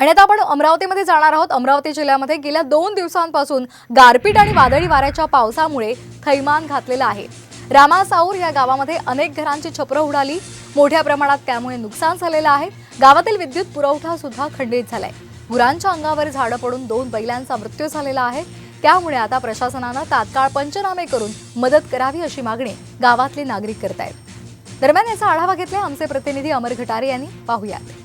आणि आता आपण अमरावतीमध्ये जाणार आहोत. अमरावती जिल्ह्यामध्ये गेल्या दोन दिवसांपासून गारपीट आणि वादळी वाऱ्याच्या पावसामुळे थैमान घातलेलं आहे. रामा साऊर या गावामध्ये अनेक घरांची छपरं उडाली. मोठ्या प्रमाणात त्यामुळे नुकसान झालेलं आहे. गावातील विद्युत पुरवठा सुद्धा खंडित झालाय. गुरांच्या अंगावर झाडं पडून दोन बैलांचा मृत्यू झालेला आहे. त्यामुळे आता प्रशासनानं तात्काळ पंचनामे करून मदत करावी अशी मागणी गावातले नागरिक करतायत. दरम्यान याचा आढावा घेतला आमचे प्रतिनिधी अमर घटारे यांनी. पाहुयात.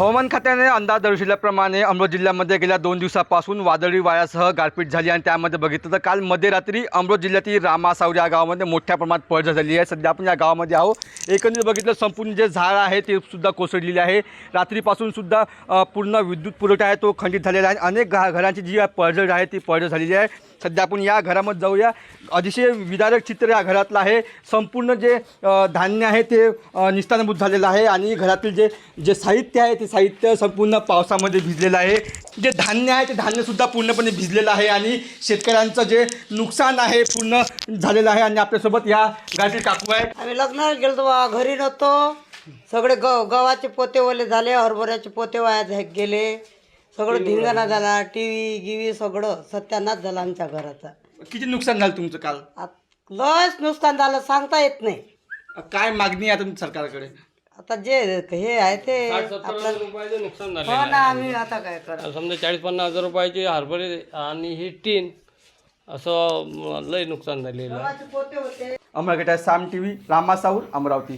हवामान खात्याने अंदाज दर्शविल्याप्रमाणे अमरावती जिल्ह्यामध्ये गेल्या दोन दिवसापासून वादळी वाऱ्यासह गारपीट झाली आणि त्यामध्ये बघितलं तर काल मध्यरात्री अमरावती जिल्ह्यातील रामासावर या गावामध्ये मोठ्या प्रमाणात पडझड झाली आहे. सध्या आपण या गावामध्ये आहोत. एकंदरीत बघितलं संपूर्ण जे झाड आहे ते सुद्धा कोसळलेले आहे. रात्रीपासून सुद्धा पूर्ण विद्युत पुरवठा आहे तो खंडित झालेला आहे. अनेक घरांची जी पडझड आहे ती पडझड झालेली आहे. सध्या आपण या घरामध्ये जाऊया. अतिशय विदारक चित्र या घरातलं आहे. संपूर्ण जे धान्य आहे ते निस्तानभूत झालेलं आहे आणि घरातील जे जे साहित्य आहे ते साहित्य संपूर्ण पावसामध्ये भिजलेलं आहे. जे धान्य आहे ते धान्यसुद्धा पूर्णपणे भिजलेलं आहे आणि शेतकऱ्यांचं जे नुकसान आहे पूर्ण झालेलं आहे आणि आपल्यासोबत या घरातील काकू आहे आम्ही लग्नाला गेलो बा घरी नव्हतो. सगळे ग गव्हाचे पोते ओले झाले हरभऱ्याचे पोते वाया गेले. सगळं धिंगाणा झाला टी व्ही गिवी सगळं सत्यानाश झाला आमच्या घराचा. किती नुकसान झालं तुमचं काल? आत- लयच नुकसान झालं सांगता येत नाही. काय मागणी आहे तुमच्या सरकारकडे? आता जे हे आहे ते रुपयाचं नुकसान झालं. हो ना आम्ही आता काय करा समजा चाळीस पन्नास हजार रुपयाचे हरभरे आणि ही टीन असं म, लय नुकसान झालेलं आहे. Saam T V Ramasaur Amravati.